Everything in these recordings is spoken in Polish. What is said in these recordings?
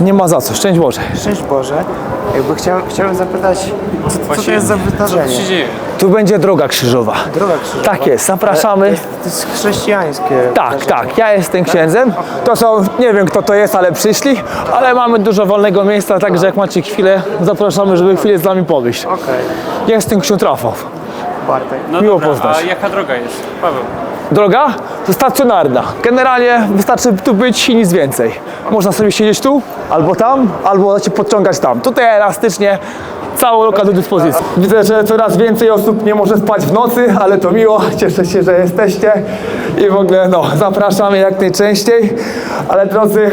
Nie ma za co, szczęść Boże. Szczęść Boże. Jakby chciał, chciałem zapytać, co, co to Właśnie, jest za Co tu wydarzenie? się dzieje? Tu będzie droga krzyżowa. Droga krzyżowa. Tak jest, zapraszamy. To jest, to jest chrześcijańskie. Tak, wydarzenie. tak, ja jestem księdzem. To są, nie wiem kto to jest, ale przyszli, ale mamy dużo wolnego miejsca, także jak macie chwilę, zapraszamy, żeby chwilę z nami podejść. Okej, Jestem ksiądz Rafał. Bartek. No Miło dobra, poznać. a jaka droga jest? Paweł. Droga stacjonarna. Generalnie wystarczy tu być i nic więcej. Można sobie siedzieć tu, albo tam, albo się podciągać tam. Tutaj elastycznie cała loka do dyspozycji. Widzę, że coraz więcej osób nie może spać w nocy, ale to miło. Cieszę się, że jesteście i w ogóle no, zapraszamy jak najczęściej. Ale drodzy,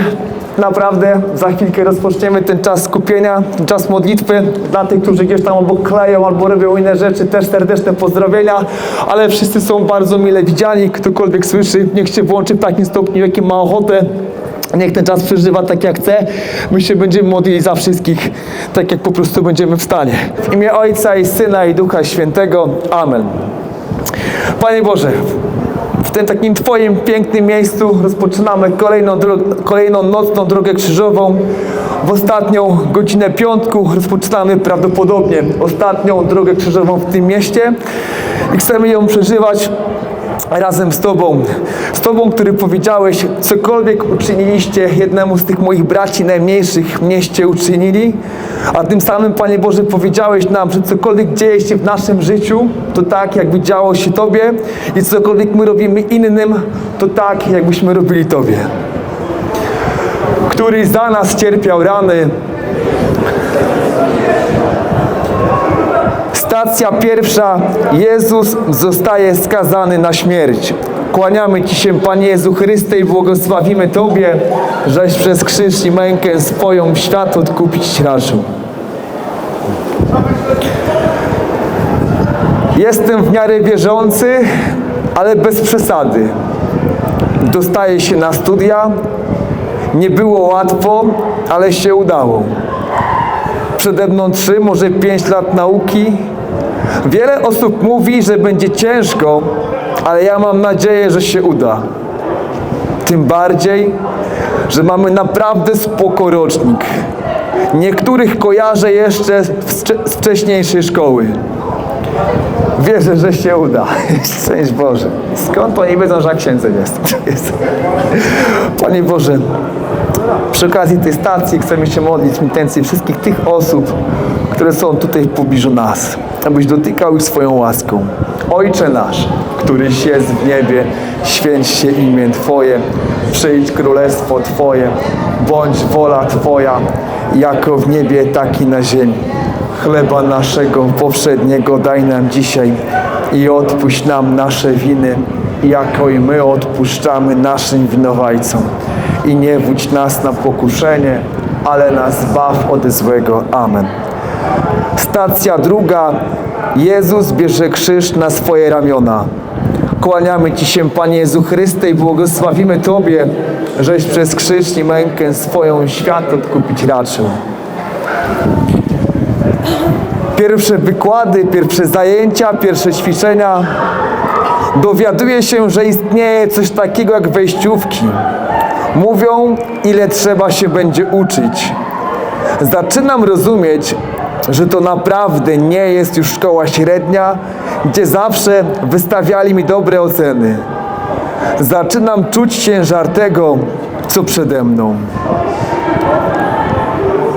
naprawdę za chwilkę rozpoczniemy ten czas skupienia, ten czas modlitwy. Dla tych, którzy gdzieś tam obok kleją albo robią inne rzeczy, też serdeczne pozdrowienia, ale wszyscy są bardzo mile widziani. Ktokolwiek słyszy, niech się włączy w takim stopniu, w jakim ma ochotę. Niech ten czas przeżywa tak jak chce. My się będziemy modlili za wszystkich, tak jak po prostu będziemy w stanie. W imię Ojca i Syna i Ducha Świętego. Amen. Panie Boże, tym takim Twoim pięknym miejscu rozpoczynamy kolejną, kolejną nocną drogę krzyżową. W ostatnią godzinę piątku rozpoczynamy prawdopodobnie ostatnią drogę krzyżową w tym mieście i chcemy ją przeżywać razem z Tobą. Z Tobą, który powiedziałeś, cokolwiek uczyniliście jednemu z tych moich braci najmniejszych mieście uczynili, a tym samym, Panie Boże, powiedziałeś nam, że cokolwiek dzieje się w naszym życiu, to tak, jakby działo się Tobie i cokolwiek my robimy innym, to tak, jakbyśmy robili Tobie. Który za nas cierpiał rany, Stacja pierwsza. Jezus zostaje skazany na śmierć. Kłaniamy Ci się, Panie Jezu Chryste, i błogosławimy Tobie, żeś przez krzyż i mękę swoją świat odkupić raczył. Jestem w miarę wierzący, ale bez przesady. Dostaję się na studia. Nie było łatwo, ale się udało przede mną 3, może 5 lat nauki. Wiele osób mówi, że będzie ciężko, ale ja mam nadzieję, że się uda. Tym bardziej, że mamy naprawdę spoko rocznik. Niektórych kojarzę jeszcze z wcze- z wcześniejszej szkoły. Wierzę, że się uda. Szczęść Boże. Skąd oni wiedzą, że ja księdzem jest. Panie Boże, przy okazji tej stacji chcemy się modlić w intencji wszystkich tych osób, które są tutaj w pobliżu nas, abyś dotykał ich swoją łaską. Ojcze nasz, któryś jest w niebie, święć się imię Twoje, przyjdź królestwo Twoje, bądź wola Twoja, jako w niebie, tak i na ziemi. Chleba naszego powszedniego daj nam dzisiaj i odpuść nam nasze winy, jako i my odpuszczamy naszym winowajcom. I nie wódź nas na pokuszenie, ale nas zbaw od złego. Amen. Stacja druga. Jezus bierze krzyż na swoje ramiona. Kłaniamy Ci się, Panie Jezu Chryste, i błogosławimy Tobie, żeś przez krzyż i mękę swoją świat odkupić raczył. Pierwsze wykłady, pierwsze zajęcia, pierwsze ćwiczenia. Dowiaduję się, że istnieje coś takiego jak wejściówki. Mówią, ile trzeba się będzie uczyć. Zaczynam rozumieć, że to naprawdę nie jest już szkoła średnia, gdzie zawsze wystawiali mi dobre oceny. Zaczynam czuć ciężar tego, co przede mną.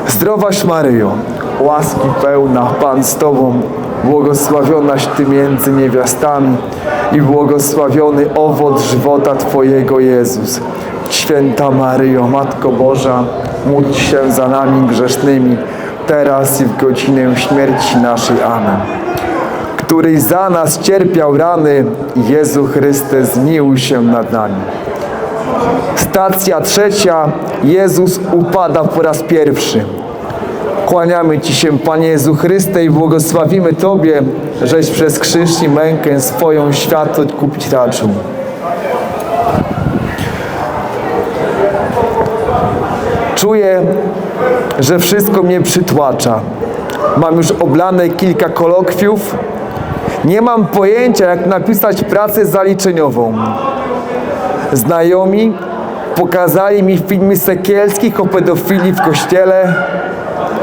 Zdrowaś Maryjo, łaski pełna Pan z Tobą, błogosławionaś Ty między niewiastami i błogosławiony owoc żywota Twojego Jezus. Święta Maryjo, Matko Boża, módl się za nami grzesznymi, teraz i w godzinę śmierci naszej. Amen. Któryś za nas cierpiał rany, Jezu Chryste, zmiłuj się nad nami. Stacja trzecia. Jezus upada po raz pierwszy. Kłaniamy Ci się, Panie Jezu Chryste, i błogosławimy Tobie, żeś przez krzyż i mękę swoją świat odkupić raczył. Czuję, że wszystko mnie przytłacza. Mam już oblane kilka kolokwiów. Nie mam pojęcia, jak napisać pracę zaliczeniową. Znajomi Pokazali mi filmy sekielskich o pedofilii w kościele.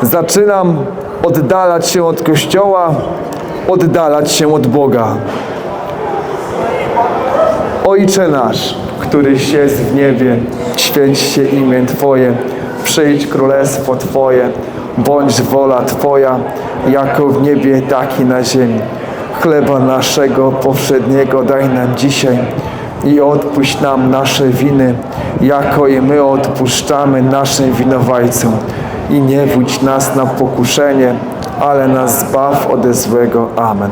Zaczynam oddalać się od kościoła, oddalać się od Boga. Ojcze nasz, któryś jest w niebie, święć się imię Twoje, przyjdź królestwo Twoje, bądź wola Twoja, jako w niebie, tak i na ziemi. Chleba naszego powszedniego daj nam dzisiaj i odpuść nam nasze winy, jako i my odpuszczamy naszym winowajcom. I nie wódź nas na pokuszenie, ale nas zbaw ode złego. Amen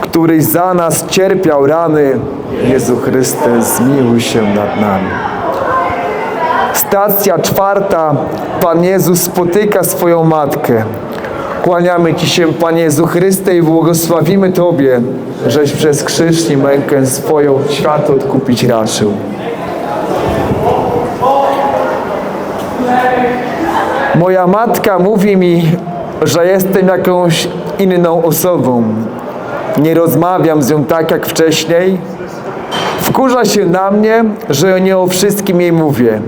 któryś za nas cierpiał rany, Jezu Chryste, zmiłuj się nad nami. Stacja czwarta. Pan Jezus spotyka swoją matkę. Kłaniamy Ci się, Panie Jezu Chryste, i błogosławimy Tobie, żeś przez krzyż i mękę swoją świat odkupić raczył. Moja matka mówi mi, że jestem jakąś inną osobą. Nie rozmawiam z nią tak jak wcześniej. Wkurza się na mnie, że nie o wszystkim jej mówię.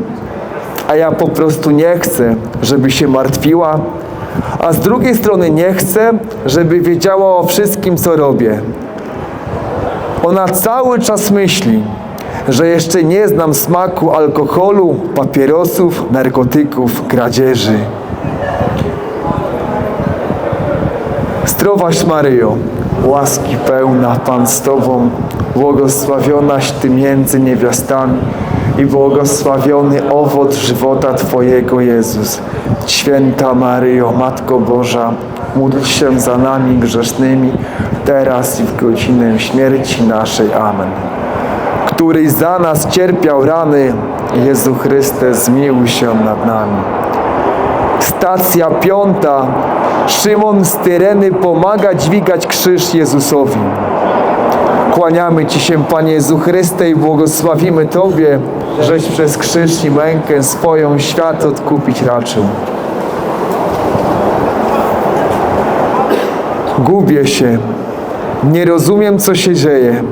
A ja po prostu nie chcę, żeby się martwiła. A z drugiej strony nie chcę, żeby wiedziała o wszystkim, co robię. Ona cały czas myśli, że jeszcze nie znam smaku alkoholu, papierosów, narkotyków, kradzieży. Zdrowaś Maryjo, łaski pełna Pan z Tobą, błogosławionaś Ty między niewiastami i błogosławiony owoc żywota Twojego Jezus. Święta Maryjo, Matko Boża, módl się za nami grzesznymi, teraz i w godzinę śmierci naszej. Amen. Któryś za nas cierpiał rany, Jezu Chryste, zmiłuj się nad nami. Stacja piąta. Szymon z Tyreny pomaga dźwigać krzyż Jezusowi. Kłaniamy Ci się, Panie Jezu Chryste, i błogosławimy Tobie, żeś przez krzyż i mękę swoją świat odkupić raczył. Gubię się. Nie rozumiem, co się dzieje.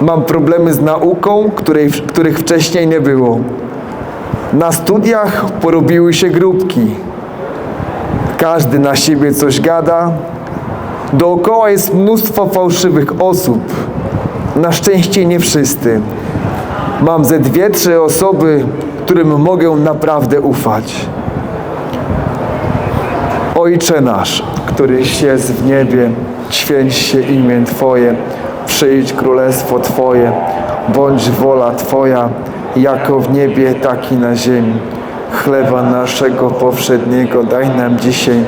Mam problemy z nauką, której, których wcześniej nie było. Na studiach porobiły się grupki. Każdy na siebie coś gada. Dookoła jest mnóstwo fałszywych osób. Na szczęście nie wszyscy. Mam ze dwie, trzy osoby, którym mogę naprawdę ufać. Ojcze nasz, któryś jest w niebie, święć się imię Twoje, przyjdź królestwo Twoje, bądź wola Twoja, jako w niebie, tak i na ziemi. Chleba naszego powszedniego daj nam dzisiaj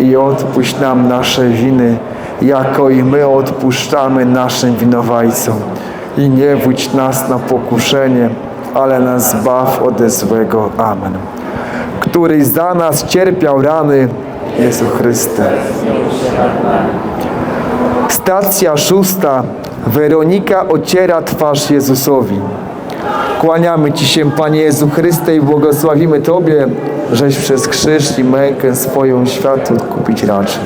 i odpuść nam nasze winy, jako i my odpuszczamy naszym winowajcom. I nie wódź nas na pokuszenie, ale nas zbaw ode złego. Amen. Któryś za nas cierpiał rany, Jezu Chryste. Stacja szósta. Weronika ociera twarz Jezusowi. Kłaniamy Ci się, Panie Jezu Chryste, i błogosławimy Tobie, żeś przez krzyż i mękę swoją świat odkupić raczył.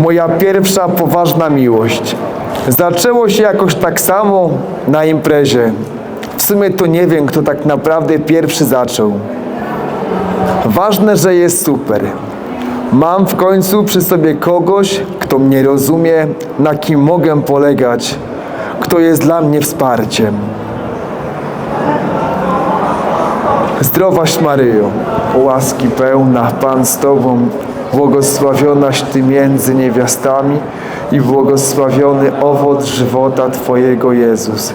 Moja pierwsza poważna miłość. Zaczęło się jakoś tak samo na imprezie. W sumie to nie wiem, kto tak naprawdę pierwszy zaczął. Ważne, że jest super. Mam w końcu przy sobie kogoś, kto mnie rozumie, na kim mogę polegać, kto jest dla mnie wsparciem. Zdrowaś Maryjo, łaski pełna, Pan z Tobą, błogosławionaś Ty między niewiastami i błogosławiony owoc żywota Twojego Jezus.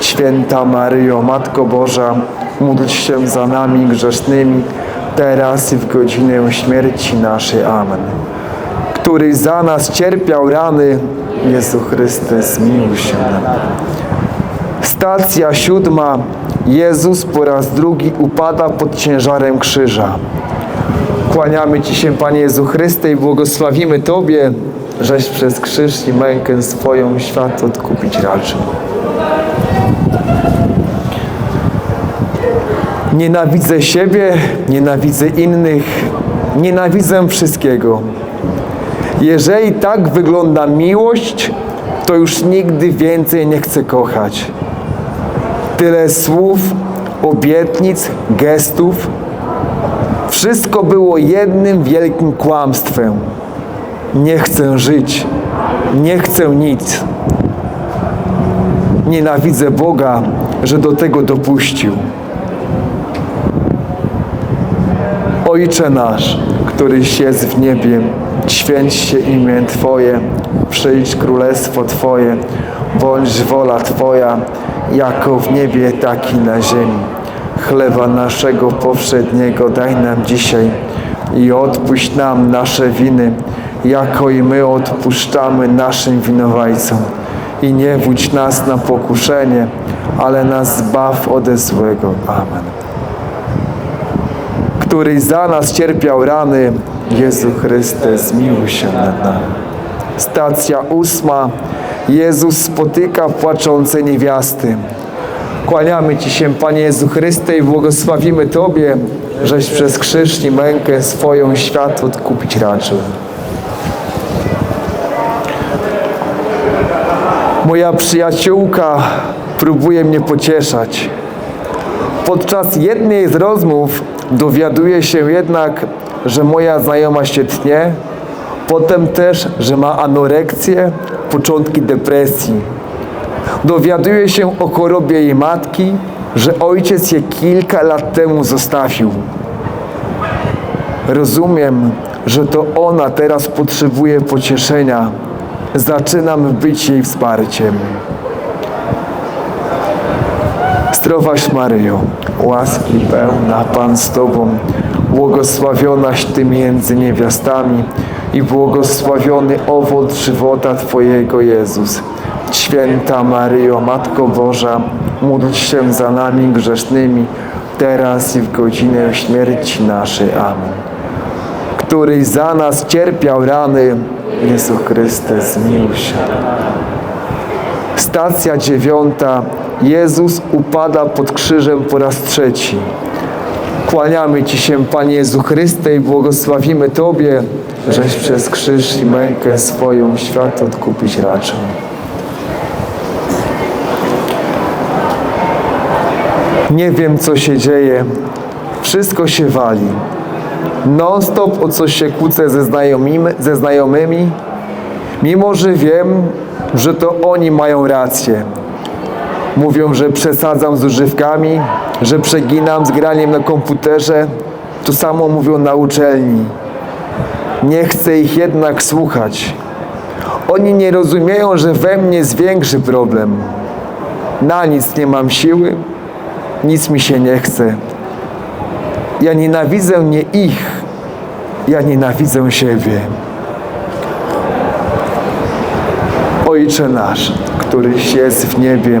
Święta Maryjo, Matko Boża, módl się za nami grzesznymi, teraz i w godzinę śmierci naszej. Amen. Któryś za nas cierpiał rany, Jezu Chryste, zmiłuj się nami. Stacja siódma. Jezus po raz drugi upada pod ciężarem krzyża. Kłaniamy Ci się, Panie Jezu Chryste, i błogosławimy Tobie, żeś przez krzyż i mękę swoją świat odkupić raczył. Nienawidzę siebie, nienawidzę innych, nienawidzę wszystkiego. Jeżeli tak wygląda miłość, to już nigdy więcej nie chcę kochać. Tyle słów, obietnic, gestów. Wszystko było jednym wielkim kłamstwem. Nie chcę żyć, nie chcę nic. Nienawidzę Boga, że do tego dopuścił. Ojcze nasz, któryś jest w niebie, święć się imię Twoje, przyjdź królestwo Twoje, bądź wola Twoja, jako w niebie, tak i na ziemi. Chleba naszego powszedniego daj nam dzisiaj i odpuść nam nasze winy, jako i my odpuszczamy naszym winowajcom. I nie wódź nas na pokuszenie, ale nas zbaw ode złego. Amen któryś za nas cierpiał rany, Jezu Chryste, zmiłuj się nad nami. Stacja ósma. Jezus spotyka płaczące niewiasty. Kłaniamy Ci się, Panie Jezu Chryste, i błogosławimy Tobie, żeś przez krzyż i mękę swoją świat odkupić raczył. Moja przyjaciółka próbuje mnie pocieszać. Podczas jednej z rozmów dowiaduję się jednak, że moja znajoma się tnie, potem też, że ma anoreksję, początki depresji. Dowiaduję się o chorobie jej matki, że ojciec je kilka lat temu zostawił. Rozumiem, że to ona teraz potrzebuje pocieszenia. Zaczynam być jej wsparciem. Zdrowaś Maryjo, łaski pełna Pan z Tobą, błogosławionaś Ty między niewiastami i błogosławiony owoc żywota Twojego Jezus. Święta Maryjo, Matko Boża, módl się za nami grzesznymi, teraz i w godzinę śmierci naszej. Amen. Któryś za nas cierpiał rany, Jezu Chryste, zmiłuj się. Stacja dziewiąta. Jezus upada pod krzyżem po raz trzeci. Kłaniamy Ci się, Panie Jezu Chryste, i błogosławimy Tobie, żeś przez krzyż i mękę swoją świat odkupić raczył. Nie wiem, co się dzieje. Wszystko się wali. Non-stop o coś się kłócę ze znajomymi, ze znajomymi, mimo że wiem, że to oni mają rację. Mówią, że przesadzam z używkami, że przeginam z graniem na komputerze. To samo mówią na uczelni. Nie chcę ich jednak słuchać. Oni nie rozumieją, że we mnie jest większy problem. Na nic nie mam siły, nic mi się nie chce. Ja nienawidzę nie ich, ja nienawidzę siebie. Ojcze nasz, któryś jest w niebie,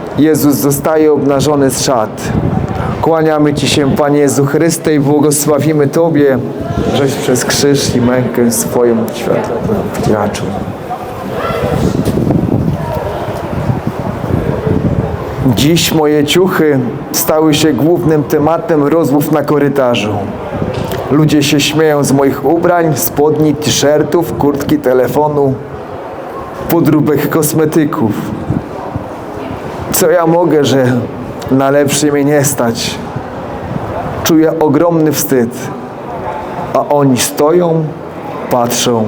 Jezus zostaje obnażony z szat. Kłaniamy Ci się, Panie Jezu Chryste, i błogosławimy Tobie, żeś przez krzyż i mękę swoją światło wdzięczył. Dziś moje ciuchy stały się głównym tematem rozmów na korytarzu. Ludzie się śmieją z moich ubrań, spodni, t-shirtów, kurtki, telefonu, podróbek kosmetyków. Co ja mogę, że na lepsze mnie nie stać? Czuję ogromny wstyd, a oni stoją, patrzą,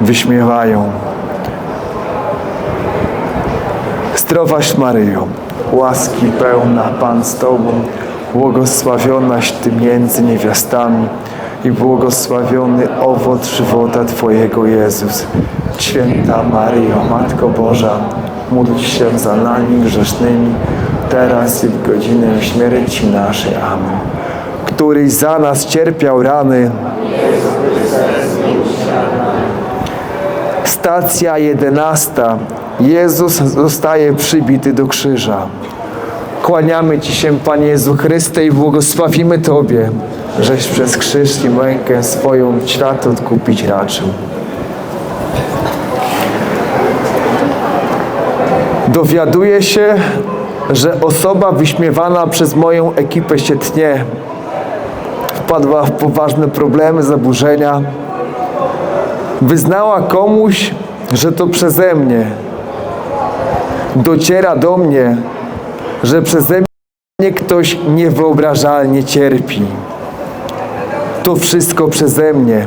wyśmiewają. Zdrowaś Maryjo, łaski pełna Pan z Tobą, błogosławionaś Ty między niewiastami i błogosławiony owoc żywota Twojego Jezus. Święta Maryjo, Matko Boża, módl się za nami grzesznymi, teraz i w godzinę śmierci naszej. Amen. Któryś za nas cierpiał rany, Stacja jedenasta. Jezus zostaje przybity do krzyża. Kłaniamy Ci się, Panie Jezu Chryste, i błogosławimy Tobie, żeś przez krzyż i mękę swoją świat odkupić raczył. Dowiaduję się, że osoba wyśmiewana przez moją ekipę się tnie. Wpadła w poważne problemy, zaburzenia. Wyznała komuś, że to przeze mnie. Dociera do mnie, że przeze mnie ktoś niewyobrażalnie cierpi. To wszystko przeze mnie.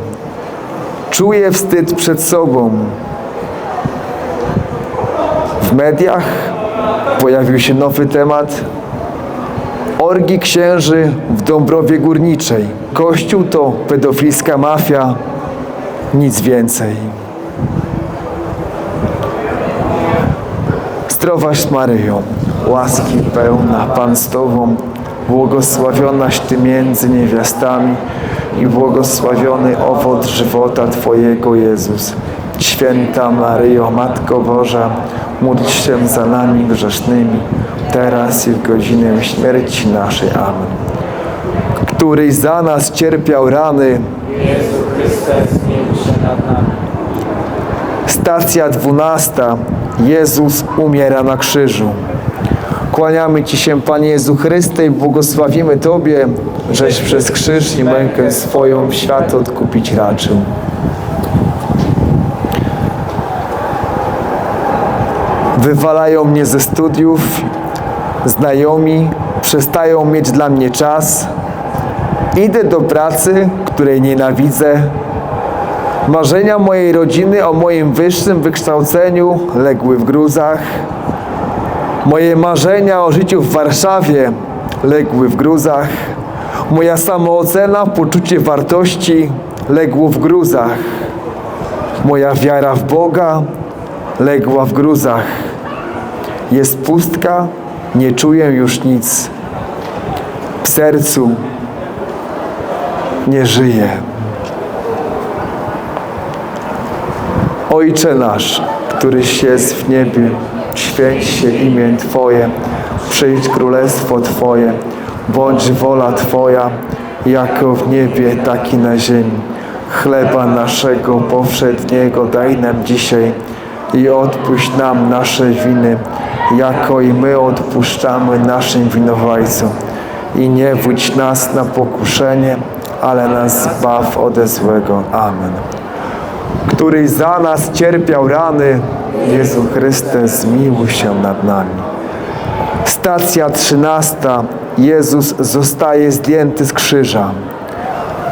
Czuję wstyd przed sobą. W mediach pojawił się nowy temat orgi księży w Dąbrowie Górniczej. Kościół to pedofilska mafia, nic więcej. Zdrowaś Maryjo, łaski pełna Pan z Tobą, błogosławionaś Ty między niewiastami i błogosławiony owoc żywota Twojego Jezus. Święta Maryjo, Matko Boża, módl się za nami grzesznymi, teraz i w godzinę śmierci naszej. Amen. Któryś za nas cierpiał rany, Stacja dwunasta. Jezus umiera na krzyżu. Kłaniamy Ci się, Panie Jezu Chryste, i błogosławimy Tobie, żeś przez krzyż i mękę swoją świat odkupić raczył. Wywalają mnie ze studiów, znajomi przestają mieć dla mnie czas. Idę do pracy, której nienawidzę, Marzenia mojej rodziny o moim wyższym wykształceniu legły w gruzach. Moje marzenia o życiu w Warszawie legły w gruzach. Moja samoocena, poczucie wartości legło w gruzach. Moja wiara w Boga legła w gruzach. Jest pustka, nie czuję już nic. W sercu nie żyję. Ojcze nasz, któryś jest w niebie, święć się imię Twoje, przyjdź królestwo Twoje, bądź wola Twoja, jako w niebie, tak i na ziemi. Chleba naszego powszedniego daj nam dzisiaj i odpuść nam nasze winy, jako i my odpuszczamy naszym winowajcom. I nie wódź nas na pokuszenie, ale nas zbaw ode złego. Amen któryś za nas cierpiał rany, Jezu Chryste, zmiłuj się nad nami. Stacja trzynasta. Jezus zostaje zdjęty z krzyża.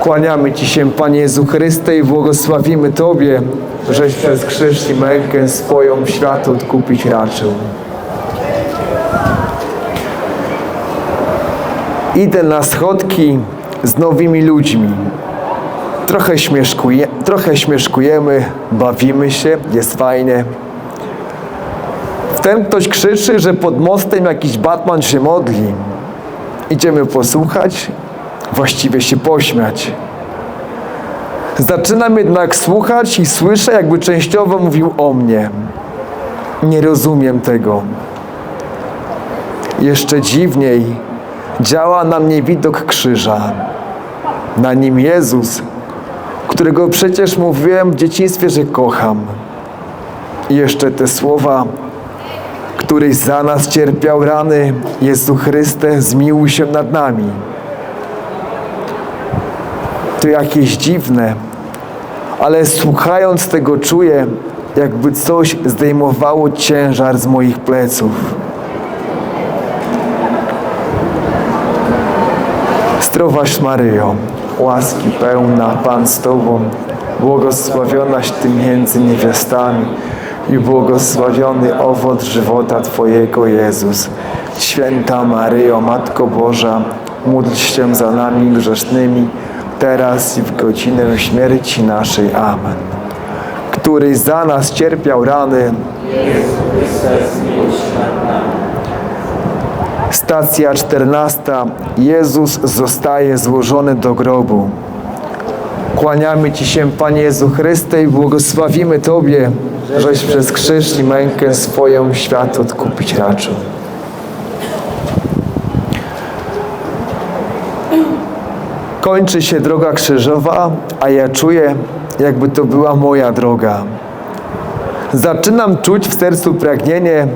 Kłaniamy Ci się, Panie Jezu Chryste, i błogosławimy Tobie, żeś przez krzyż i mękę swoją świat odkupić raczył. Idę na schodki z nowymi ludźmi. Trochę, śmieszkuje, trochę śmieszkujemy, bawimy się, jest fajnie. Wtem ktoś krzyczy, że pod mostem jakiś Batman się modli. Idziemy posłuchać, właściwie się pośmiać. Zaczynam jednak słuchać i słyszę, jakby częściowo mówił o mnie. Nie rozumiem tego. Jeszcze dziwniej działa na mnie widok krzyża. Na nim Jezus, którego przecież mówiłem w dzieciństwie, że kocham. I jeszcze te słowa, któryś za nas cierpiał rany, Jezu Chryste, zmiłuj się nad nami. To jakieś dziwne, ale słuchając tego czuję, jakby coś zdejmowało ciężar z moich pleców. Zdrowaś Maryjo, łaski pełna Pan z Tobą, błogosławionaś Ty między niewiastami i błogosławiony owoc żywota Twojego Jezus. Święta Maryjo, Matko Boża, módl się za nami grzesznymi, teraz i w godzinę śmierci naszej. Amen. Który za nas cierpiał rany, Stacja czternasta. Jezus zostaje złożony do grobu. Kłaniamy Ci się, Panie Jezu Chryste, i błogosławimy Tobie, żeś przez krzyż i mękę swoją świat odkupić raczył. Kończy się droga krzyżowa, a ja czuję, jakby to była moja droga. Zaczynam czuć w sercu pragnienie,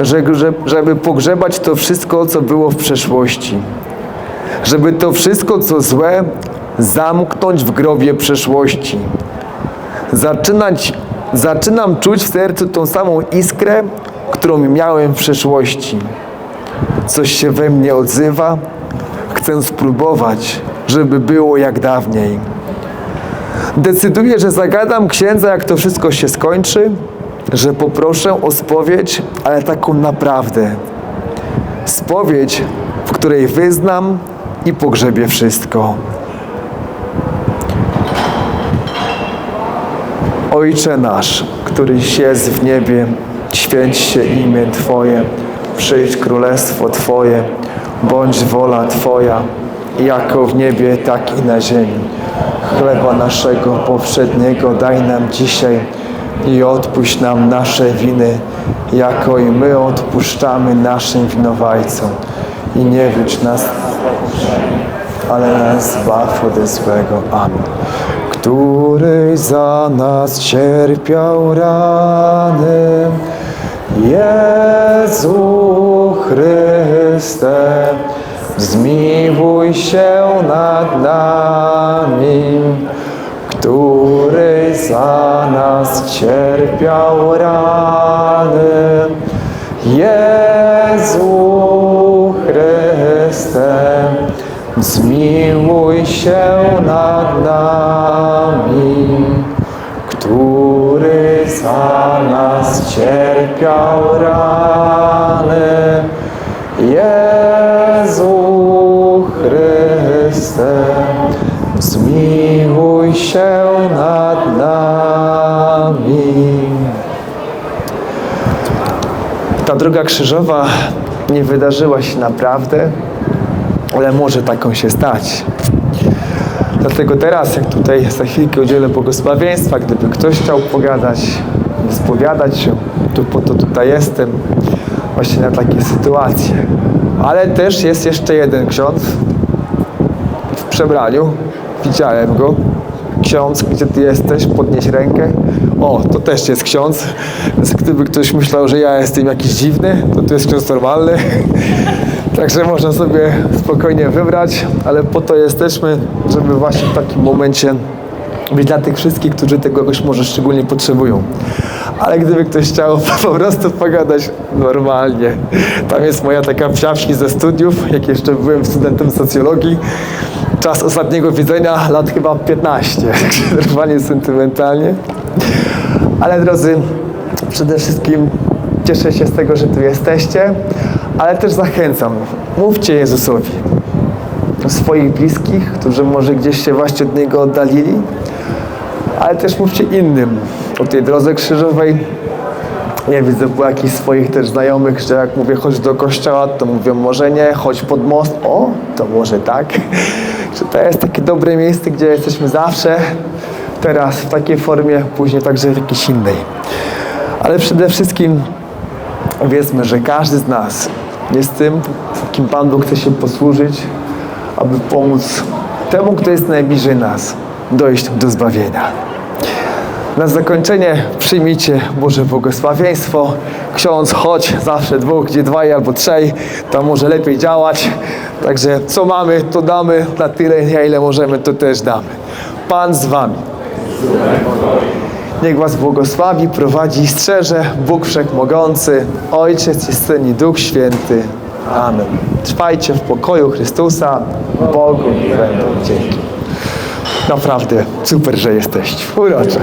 że- że- żeby pogrzebać to wszystko, co było w przeszłości. Żeby to wszystko, co złe, zamknąć w grobie przeszłości. Zaczynać, zaczynam czuć w sercu tą samą iskrę, którą miałem w przeszłości. Coś się we mnie odzywa, chcę spróbować, żeby było jak dawniej. Decyduję, że zagadam księdza, jak to wszystko się skończy, że poproszę o spowiedź, ale taką naprawdę. Spowiedź, w której wyznam i pogrzebię wszystko. Ojcze nasz, któryś jest w niebie, święć się imię Twoje, przyjdź królestwo Twoje, bądź wola Twoja, jako w niebie, tak i na ziemi. Chleba naszego powszedniego daj nam dzisiaj i odpuść nam nasze winy, jako i my odpuszczamy naszym winowajcom. I nie wiedź nas ale nas zbaw ode złego. Amen. Który za nas cierpiał rany, Jezu Chryste, zmiłuj się nad nami, który za nas cierpiał rany, Jezu Chryste, zmiłuj się nad nami, który za nas cierpiał rany. Się nad nami. Ta droga krzyżowa nie wydarzyła się naprawdę, ale może taką się stać. Dlatego teraz, jak tutaj za chwilkę udzielę błogosławieństwa, gdyby ktoś chciał pogadać, wyspowiadać się, to po to tutaj jestem, właśnie na takie sytuacje. Ale też jest jeszcze jeden ksiądz w przebraniu, widziałem go. Ksiądz, gdzie ty jesteś? Podnieś rękę. O, to też jest ksiądz. Więc gdyby ktoś myślał, że ja jestem jakiś dziwny, to to jest ksiądz normalny. Także można sobie spokojnie wybrać, ale po to jesteśmy, żeby właśnie w takim momencie być dla tych wszystkich, którzy tego jakoś może szczególnie potrzebują. Ale gdyby ktoś chciał po prostu pogadać normalnie, tam jest moja taka psia wsi ze studiów, jak jeszcze byłem studentem socjologii, czas ostatniego widzenia, lat chyba 15, także normalnie sentymentalnie. Ale drodzy, przede wszystkim cieszę się z tego, że tu jesteście, ale też zachęcam, mówcie Jezusowi o swoich bliskich, którzy może gdzieś się właśnie od Niego oddalili, ale też mówcie innym o tej drodze krzyżowej. Ja widzę po jakichś swoich też znajomych, że jak mówię chodź do kościoła, to mówią może nie, chodź pod most, o, to może tak. Że to jest takie dobre miejsce, gdzie jesteśmy zawsze, teraz w takiej formie, później także w jakiejś innej. Ale przede wszystkim wiedzmy, że każdy z nas jest tym, kim Pan Bóg chce się posłużyć, aby pomóc temu, kto jest najbliżej nas, dojść do zbawienia. Na zakończenie przyjmijcie Boże błogosławieństwo. Ksiądz, chodź, zawsze dwóch, gdzie dwaj albo trzej, tam może lepiej działać. Także co mamy, to damy, na tyle, ile możemy, to też damy. Pan z wami. Niech was błogosławi, prowadzi i strzeże Bóg Wszechmogący, Ojciec i Syn i Duch Święty. Amen. Trwajcie w pokoju Chrystusa. Bogu będą dzięki. Naprawdę super, że jesteście. Urocze.